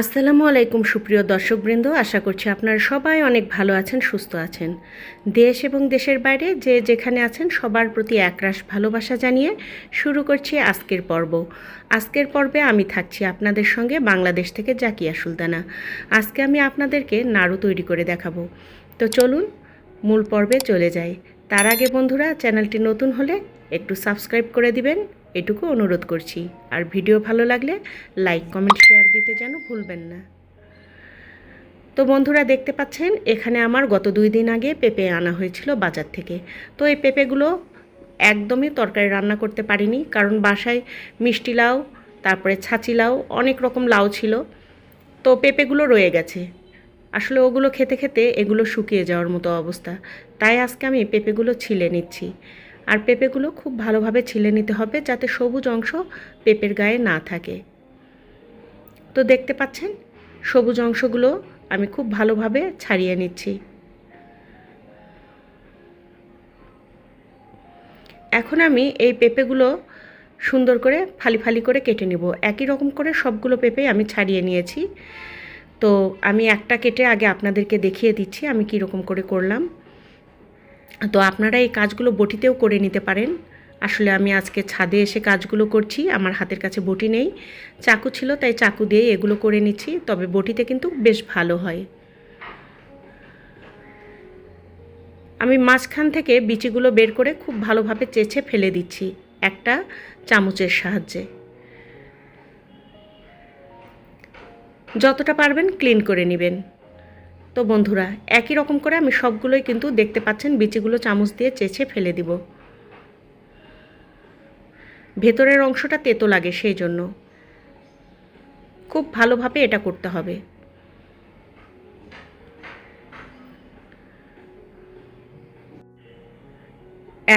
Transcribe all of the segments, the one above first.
আসসালামু আলাইকুম সুপ্রিয় দর্শকবৃন্দ, আশা করছি আপনারা সবাই অনেক ভালো আছেন, সুস্থ আছেন। দেশ এবং দেশের বাইরে যে যেখানে আছেন, সবার প্রতি একরাশ ভালোবাসা জানিয়ে শুরু করছি আজকের পর্ব। আজকের পর্বে আমি থাকছি আপনাদের সঙ্গে বাংলাদেশ থেকে জাকিয়া সুলতানা। আজকে আমি আপনাদেরকে নাড়ু তৈরি করে দেখাবো। তো চলুন, মূল পর্বে চলে যাই। তার আগে বন্ধুরা, চ্যানেলটি নতুন হলে একটু সাবস্ক্রাইব করে দিবেন এটুকু অনুরোধ করছি। আর ভিডিও ভালো লাগলে লাইক, কমেন্ট, শেয়ার দিতে যেন ভুলবেন না। তো বন্ধুরা দেখতে পাচ্ছেন, এখানে আমার গত দুই দিন আগে পেঁপে আনা হয়েছিল বাজার থেকে। তো এই পেঁপেগুলো একদমই তরকারি রান্না করতে পারিনি, কারণ বাসায় মিষ্টি লাউ, তারপরে ছাঁচি লাউ, অনেক রকম লাউ ছিল। তো পেঁপেগুলো রয়ে গেছে। আসলে ওগুলো খেতে খেতে এগুলো শুকিয়ে যাওয়ার মতো অবস্থা। তাই আজকে আমি পেঁপেগুলো ছিলে নিচ্ছি। আর পেঁপেগুলো খুব ভালোভাবে ছিলে নিতে হবে যাতে সবুজ অংশ পেঁপের গায়ে না থাকে। তো দেখতে পাচ্ছেন, সবুজ অংশগুলো আমি খুব ভালোভাবে ছাড়িয়ে নিচ্ছি। এখন আমি এই পেঁপেগুলো সুন্দর করে ফালি ফালি করে কেটে নেব। একই রকম করে সবগুলো পেঁপে আমি ছাড়িয়ে নিয়েছি। তো আমি একটা কেটে আগে আপনাদেরকে দেখিয়ে দিচ্ছি আমি কীরকম করে করলাম। তো আপনারা এই কাজগুলো বটিতেও করে নিতে পারেন। আসলে আমি আজকে ছাদে এসে কাজগুলো করছি, আমার হাতের কাছে বটি নেই। চাকু ছিল, তাই চাকু দিয়ে এগুলো করে নিচ্ছি, তবে বটিতে কিন্তু বেশ ভালো হয়। আমি মাঝখান থেকে বিচিগুলো বের করে খুব ভালোভাবে চেঁচে ফেলে দিচ্ছি, একটা চামচের সাহায্যে। যতটা পারবেন ক্লিন করে নেবেন। তো বন্ধুরা, একই রকম করে আমি সবগুলোই কিন্তু দেখতে পাচ্ছেন, বিচিগুলো চামচ দিয়ে চেঁচে ফেলে দিব। ভেতরের অংশটা তেতো লাগে সেই জন্য। খুব ভালোভাবে এটা করতে হবে।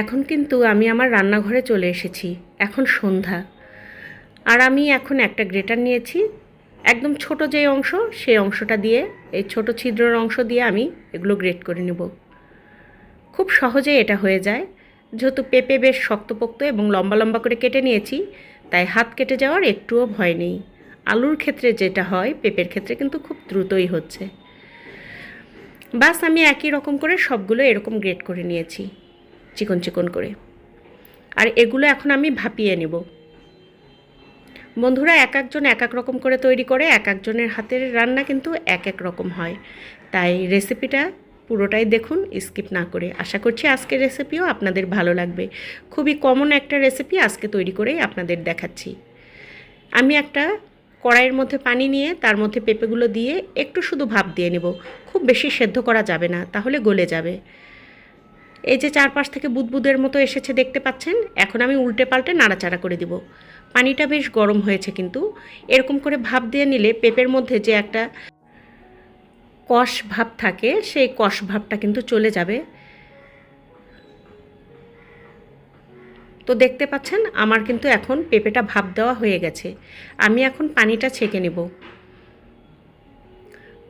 এখন কিন্তু আমি আমার রান্নাঘরে চলে এসেছি, এখন সন্ধ্যা। আর আমি এখন একটা গ্রেটার নিয়েছি একদম ছোট যে অংশ, সেই অংশটা দিয়ে, এই ছোট ছিদ্রর অংশ দিয়ে আমি এগুলো গ্রেট করে নেব। খুব সহজে এটা হয়ে যায়। যেহেতু পেঁপে বেশ শক্তপোক্ত এবং লম্বা লম্বা করে কেটে নিয়েছি, তাই হাত কেটে যাওয়ার একটুও ভয় নেই। আলুর ক্ষেত্রে যেটা হয়, পেঁপের ক্ষেত্রে কিন্তু খুব দ্রুতই হচ্ছে। বাস আমি একই রকম করে সবগুলো এরকম গ্রেট করে নিয়েছি, চিকন চিকন করে। আর এগুলো এখন আমি ভাপিয়ে নেব। বন্ধুরা, এক একজন এক এক রকম করে তৈরি করে, এক একজনের হাতের রান্না কিন্তু এক এক রকম হয়। তাই রেসিপিটা পুরোটাই দেখুন স্কিপ না করে। আশা করছি আজকের রেসিপিও আপনাদের ভালো লাগবে। খুবই কমন একটা রেসিপি আজকে তৈরি করেই আপনাদের দেখাচ্ছি। আমি একটা কড়াইয়ের মধ্যে পানি নিয়ে, তার মধ্যে পেঁপেগুলো দিয়ে একটু শুধু ভাপ দিয়ে নেব। খুব বেশি সেদ্ধ করা যাবে না, তাহলে গলে যাবে। এই যে চারপাশ থেকে বুদবুদের মতো এসেছে, দেখতে পাচ্ছেন? এখন আমি উল্টে পাল্টে নাড়াচাড়া করে দিব। পানিটা বেশ গরম হয়েছে কিন্তু। এরকম করে ভাপ দিয়ে নিলে পেঁপের মধ্যে যে একটা কষ ভাব থাকে, সেই কষ ভাবটা কিন্তু চলে যাবে। তো দেখতে পাচ্ছেন, আমার কিন্তু এখন পেঁপেটা ভাপ দেওয়া হয়ে গেছে। আমি এখন পানিটা ছেঁকে নেব।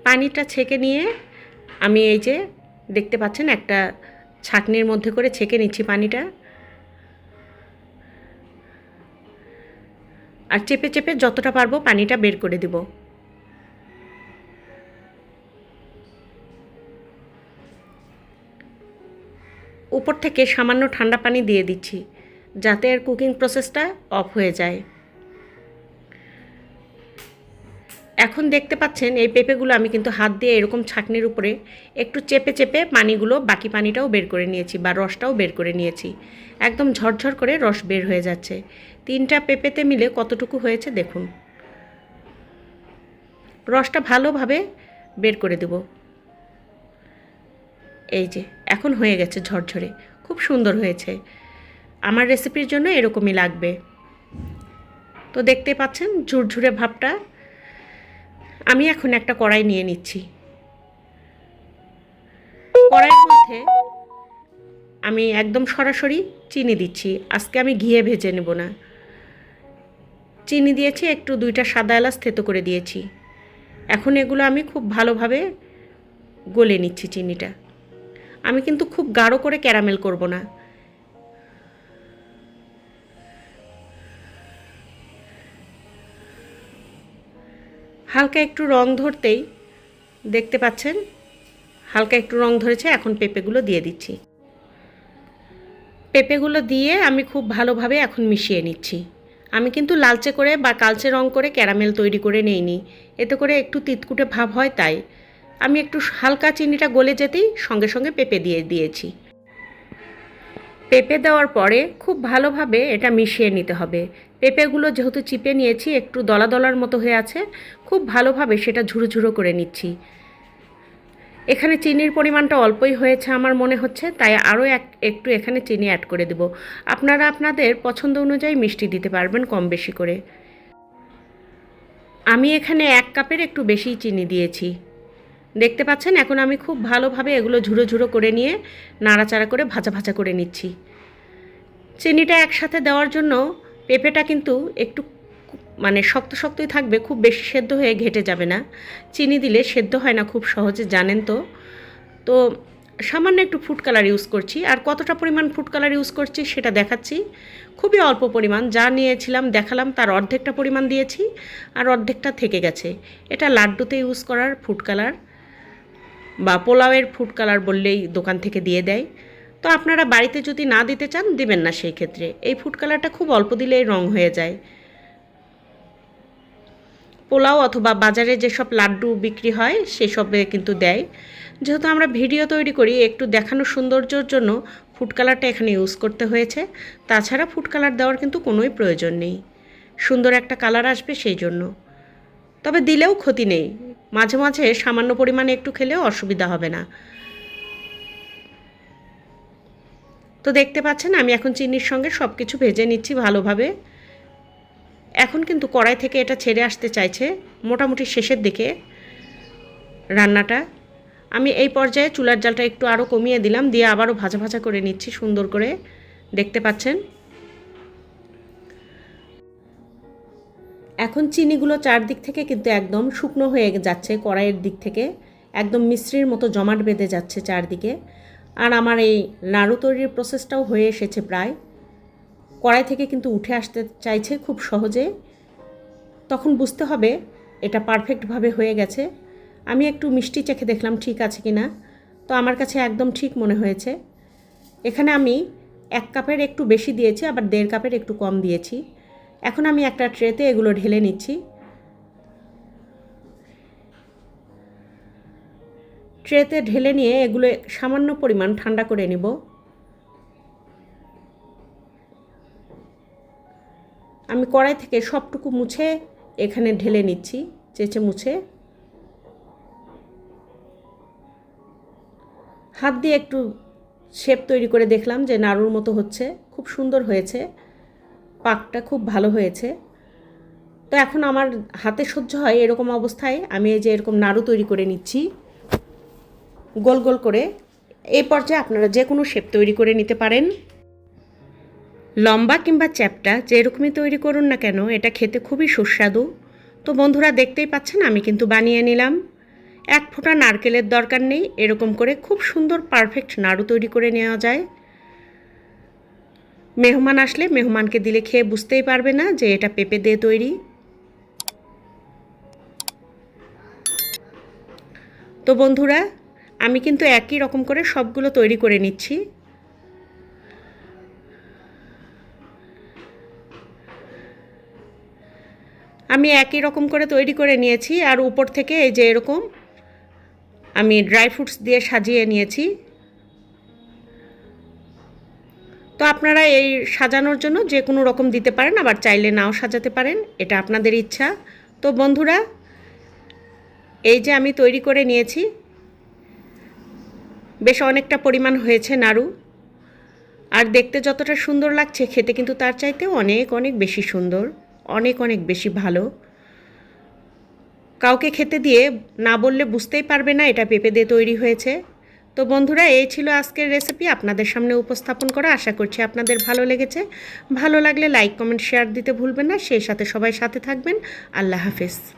পানিটা ছেঁকে নিয়ে আমি এই যে দেখতে পাচ্ছেন, একটা ছাকনির মধ্যে করে ছেঁকে নিচ্ছি পানিটা। আর চেপে চেপে যতটা পারব পানিটা বের করে দেব। উপর থেকে সামান্য ঠান্ডা পানি দিয়ে দিচ্ছি, যাতে এর কুকিং প্রসেসটা অফ হয়ে যায়। এখন দেখতে পাচ্ছেন এই পেঁপেগুলো আমি কিন্তু হাত দিয়ে এরকম ছাকনির উপরে একটু চেপে চেপে পানিগুলো, বাকি পানিটাও বের করে নিয়েছি বা রসটাও বের করে নিয়েছি। একদম ঝরঝর করে রস বের হয়ে যাচ্ছে। তিনটা পেঁপেতে মিলে কতটুকু হয়েছে দেখুন। রসটা ভালোভাবে বের করে দেব। এই যে, এখন হয়ে গেছে ঝরঝরে। খুব সুন্দর হয়েছে। আমার রেসিপির জন্য এরকমই লাগবে। তো দেখতে পাচ্ছেন ঝুরঝুরে ভাবটা আমি এখন একটা কড়াই নিয়ে নিচ্ছি। কড়াইয়ের মধ্যে আমি একদম সরাসরি চিনি দিচ্ছি। আজকে আমি ঘিয়ে ভেজে নেব না। চিনি দিয়েছি, একটু দুইটা সাদা এলাচ থেতো করে দিয়েছি। এখন এগুলো আমি খুব ভালোভাবে গলে নিচ্ছি চিনিটা। আমি কিন্তু খুব গাঢ় করে ক্যারামেল করব না। হালকা একটু রং ধরতেই দেখতে পাচ্ছেন, হালকা একটু রং ধরেছে, এখন পেঁপেগুলো দিয়ে দিচ্ছি। পেঁপেগুলো দিয়ে আমি খুব ভালোভাবে এখন মিশিয়ে নিচ্ছি। আমি কিন্তু লালচে করে বা কালচে রং করে ক্যারামেল তৈরি করে নেইনি। এতে করে একটু তিতকুটে ভাব হয় তাই আমি একটু হালকা চিনিটা গলে যেতেই সঙ্গে সঙ্গে পেঁপে দিয়ে দিয়েছি। পেঁপে দেওয়ার পরে খুব ভালোভাবে এটা মিশিয়ে নিতে হবে। পেঁপেগুলো যেহেতু চিপে নিয়েছি, একটু দলা দলার মতো হয়ে আছে, খুব ভালোভাবে সেটা ঝুড়ো ঝুড়ো করে নিচ্ছি। এখানে চিনির পরিমাণটা অল্পই হয়েছে আমার মনে হচ্ছে, তাই আরও এক, একটু এখানে চিনি অ্যাড করে দেব। আপনারা আপনাদের পছন্দ অনুযায়ী মিষ্টি দিতে পারবেন কম বেশি করে। আমি এখানে এক কাপের একটু বেশি চিনি দিয়েছি। দেখতে পাচ্ছেন, এখন আমি খুব ভালোভাবে এগুলো ঝুড়ো ঝুড়ো করে নিয়ে নাড়াচাড়া করে ভাজা ভাজা করে নিচ্ছি। চিনিটা একসাথে দেওয়ার জন্য পেঁপেটা কিন্তু একটু মানে শক্ত শক্তই থাকবে, খুব বেশি সেদ্ধ হয়ে ঘেটে যাবে না। চিনি দিলে সেদ্ধ হয় না খুব সহজে, জানেন তো। তো সামান্য একটু ফুড কালার ইউজ করছি। আর কতটা পরিমাণ ফুড কালার ইউজ করছি সেটা দেখাচ্ছি। খুবই অল্প পরিমাণ, যা নিয়েছিলাম দেখালাম তার অর্ধেকটা পরিমাণ দিয়েছি আর অর্ধেকটা থেকে গেছে। এটা লাড্ডুতে ইউজ করার ফুড কালার বা পোলাওয়ের ফুড কালার বললেই দোকান থেকে দিয়ে দেয়। তো আপনারা বাড়িতে যদি না দিতে চান, দিবেন না সেই ক্ষেত্রে। এই ফুড কালারটা খুব অল্প দিলেই রং হয়ে যায়। পোলাও অথবা বাজারে যেসব লাড্ডু বিক্রি হয়, সেসবে কিন্তু দেয়। যেহেতু আমরা ভিডিও তৈরি করি, একটু দেখানো সৌন্দর্যর জন্য ফুড কালারটা এখানে ইউজ করতে হয়েছে। তাছাড়া ফুড কালার দেওয়ার কিন্তু কোনোই প্রয়োজন নেই। সুন্দর একটা কালার আসবে সেই জন্য। তবে দিলেও ক্ষতি নেই। মাঝে মাঝে সামান্য পরিমাণে একটু খেলেও অসুবিধা হবে না। তো দেখতে পাচ্ছেন, আমি এখন চিনির সঙ্গে সব কিছু ভেজে নিচ্ছি ভালোভাবে। এখন কিন্তু কড়াই থেকে এটা ছেড়ে আসতে চাইছে, মোটামুটি শেষের দিকে রান্নাটা। আমি এই পর্যায়ে চুলার জালটা একটু আরও কমিয়ে দিলাম, দিয়ে আবারও ভাজা ভাজা করে নিচ্ছি সুন্দর করে। দেখতে পাচ্ছেন? এখন চিনিগুলো চারদিক থেকে কিন্তু একদম শুকনো হয়ে যাচ্ছে কড়াইয়ের দিক থেকে, একদম মিশ্রির মতো জমাট বেঁধে যাচ্ছে চারদিকে। আর আমার এই নাড়ু তৈরির প্রসেসটাও হয়ে এসেছে প্রায়। কড়াই থেকে কিন্তু উঠে আসতে চাইছে খুব সহজে। তখন বুঝতে হবে এটা পারফেক্টভাবে হয়ে গেছে। আমি একটু মিষ্টি চেখে দেখলাম ঠিক আছে কি না তো আমার কাছে একদম ঠিক মনে হয়েছে। এখানে আমি এক কাপের একটু বেশি দিয়েছি, আবার দেড় কাপের একটু কম দিয়েছি। এখন আমি একটা ট্রেতে এগুলো ঢেলে নিচ্ছি। ট্রেতে ঢেলে নিয়ে এগুলো সামান্য পরিমাণ ঠান্ডা করে নেব। আমি কড়াই থেকে সবটুকু মুছে এখানে ঢেলে নিচ্ছি, চেঁচে মুছে। হাত দিয়ে একটু শেপ তৈরি করে দেখলাম যে নাড়ুর মতো হচ্ছে, খুব সুন্দর হয়েছে, পাকটা খুব ভালো হয়েছে। তো এখন আমার হাতে সহ্য হয় এরকম অবস্থায় আমি এই যে এরকম নাড়ু তৈরি করে নিচ্ছি। গোল গোল করে এই পর্যায়ে আপনারা যে কোনো শেপ তৈরি করে নিতে পারেন। লম্বা কিংবা চ্যাপটা যেরকমই তৈরি করুন না কেন, এটা খেতে খুবই সুস্বাদু। তো বন্ধুরা দেখতেই পাচ্ছেন, আমি কিন্তু বানিয়ে নিলাম। এক ফোঁটা নারকেলের দরকার নেই, এরকম করে খুব সুন্দর পারফেক্ট নাড়ু তৈরি করে নেওয়া যায়। মেহমান আসলে মেহমানকে দিলে খেয়ে বুঝতেই পারবে না যে এটা পেঁপে দিয়ে তৈরি। তো বন্ধুরা আমি কিন্তু একই রকম করে সবগুলো তৈরি করে নিচ্ছি। আমি একই রকম করে তৈরি করে নিয়েছি আর উপর থেকে এই যে এরকম আমি ড্রাই ফ্রুটস দিয়ে সাজিয়ে নিয়েছি। তো আপনারা এই সাজানোর জন্য যে কোনো রকম দিতে পারেন, আবার চাইলে নাও সাজাতে পারেন, এটা আপনাদের ইচ্ছা। তো বন্ধুরা, এই যে আমি তৈরি করে নিয়েছি বেশ অনেকটা পরিমাণ হয়েছে নাড়ু। আর দেখতে যতটা সুন্দর লাগছে, খেতে কিন্তু তার চাইতেও অনেক অনেক বেশি সুন্দর, অনেক অনেক বেশি ভালো। কাউকে খেতে দিয়ে না বললে বুঝতেই পারবে না, এটা পেঁপে দিয়ে তৈরি হয়েছে। তো বন্ধুরা, এই ছিল আজকের রেসিপি আপনাদের সামনে উপস্থাপন করা। আশা করছি আপনাদের ভালো লেগেছে। ভালো লাগলে লাইক কমেন্ট শেয়ার দিতে ভুলবেন না। সেই সাথে সবাই সাথে থাকবেন। আল্লাহ হাফেজ।